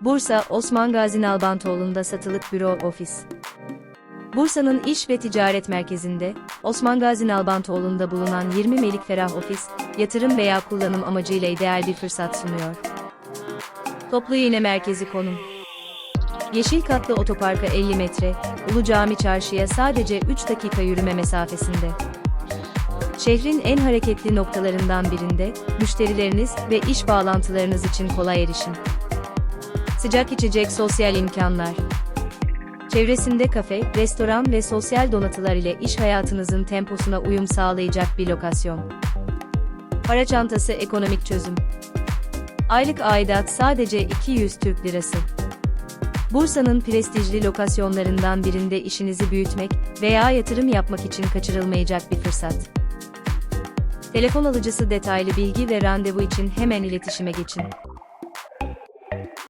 Bursa, Osman Gazi Nalbantoğlu'nda satılık büro ofis. Bursa'nın iş ve ticaret merkezinde, Osman Gazi Nalbantoğlu'nda bulunan 20 melik ferah ofis, yatırım veya kullanım amacıyla ideal bir fırsat sunuyor. Toplu iğne merkezi konum. Yeşil katlı otoparka 50 metre, Ulu Cami Çarşı'ya sadece 3 dakika yürüme mesafesinde. Şehrin en hareketli noktalarından birinde, müşterileriniz ve iş bağlantılarınız için kolay erişim. Sıcak içecek sosyal imkanlar. Çevresinde kafe, restoran ve sosyal donatılar ile iş hayatınızın temposuna uyum sağlayacak bir lokasyon. Para çantası ekonomik çözüm. Aylık aidat sadece 200 Türk Lirası. Bursa'nın prestijli lokasyonlarından birinde işinizi büyütmek veya yatırım yapmak için kaçırılmayacak bir fırsat. Telefon alıcısı detaylı bilgi ve randevu için hemen iletişime geçin.